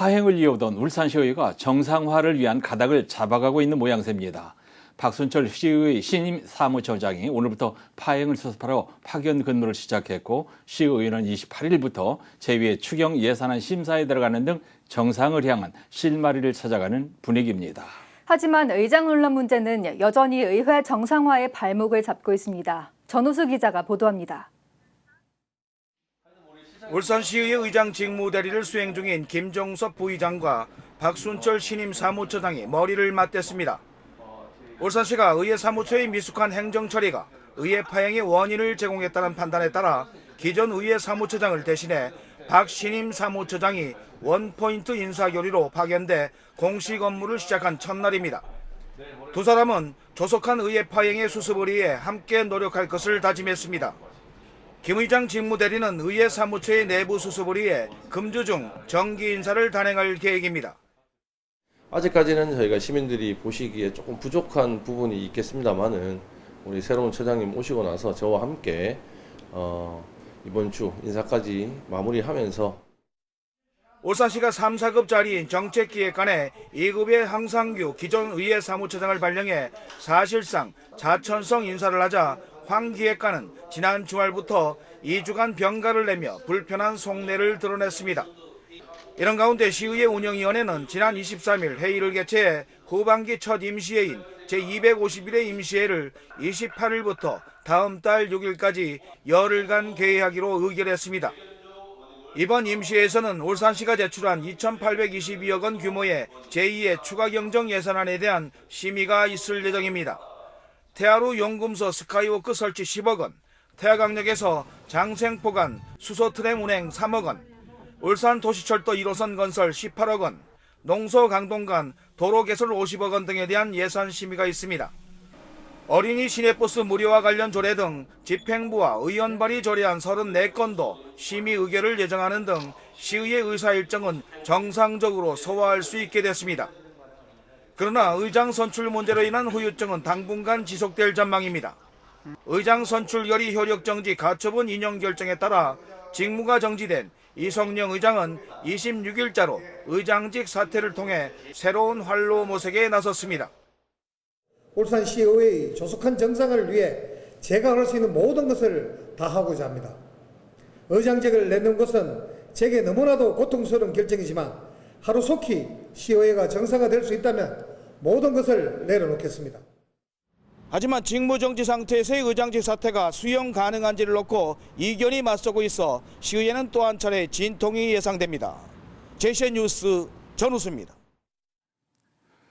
화행을 이어오던 울산시의회가 정상화를 위한 가닥을 잡아가고 있는 모양새입니다. 박순철 시의 신임 사무처장이 오늘부터 파행을 수습하러 파견 근무를 시작했고 시의회는 28일부터 제2회 추경 예산안 심사에 들어가는 등 정상을 향한 실마리를 찾아가는 분위기입니다. 하지만 의장 논란 문제는 여전히 의회 정상화의 발목을 잡고 있습니다. 전우수 기자가 보도합니다. 울산시의회 의장 직무 대리를 수행 중인 김종섭 부의장과 박순철 신임 사무처장이 머리를 맞댔습니다. 울산시가 의회 사무처의 미숙한 행정 처리가 의회 파행의 원인을 제공했다는 판단에 따라 기존 의회 사무처장을 대신해 박 신임 사무처장이 원포인트 인사교리로 파견돼 공식 업무를 시작한 첫날입니다. 두 사람은 조속한 의회 파행의 수습을 위해 함께 노력할 것을 다짐했습니다. 김 의장 직무대리는 의회 사무처의 내부 수습을 위해 금주 중 정기 인사를 단행할 계획입니다. 아직까지는 저희가 시민들이 보시기에 조금 부족한 부분이 있겠습니다만은 우리 새로운 처장님 오시고 나서 저와 함께 어, 이번 주 인사까지 마무리하면서 울산시가 3, 4급 자리인 정책기획관에 2급의 항상규 기존 의회 사무처장을 발령해 사실상 자천성 인사를 하자 황 기획관은 지난 주말부터 2주간 병가를 내며 불편한 속내를 드러냈습니다. 이런 가운데 시의회 운영위원회는 지난 23일 회의를 개최해 후반기 첫 임시회인 제251회 임시회를 28일부터 다음 달 6일까지 열흘간 개회하기로 의결했습니다. 이번 임시회에서는 울산시가 제출한 2,822억 원 규모의 제2의 추가 경정 예산안에 대한 심의가 있을 예정입니다. 태아루 용금소 스카이워크 설치 10억 원, 태아강역에서 장생포간 수소트램 운행 3억 원, 울산 도시철도 1호선 건설 18억 원, 농소 강동간 도로 개설 50억 원 등에 대한 예산 심의가 있습니다. 어린이 시내버스 무료화 관련 조례 등 집행부와 의원 발의 조례안 34건도 심의 의결을 예정하는 등 시의회 의사 일정은 정상적으로 소화할 수 있게 됐습니다. 그러나 의장 선출 문제로 인한 후유증은 당분간 지속될 전망입니다. 의장 선출 결의 효력 정지 가처분 인용 결정에 따라 직무가 정지된 이성령 의장은 26일자로 의장직 사퇴를 통해 새로운 활로 모색에 나섰습니다. 울산시의회의 조속한 정상을 위해 제가 할 수 있는 모든 것을 다 하고자 합니다. 의장직을 내는 것은 제게 너무나도 고통스러운 결정이지만 하루속히 시의회가 정상화될 수 있다면 모든 것을 내려놓겠습니다. 하지만 직무정지 상태에서의 의장직 사퇴가 수용 가능한지를 놓고 이견이 맞서고 있어 시의회는 또 한 차례 진통이 예상됩니다. 제시의 뉴스 전우수입니다.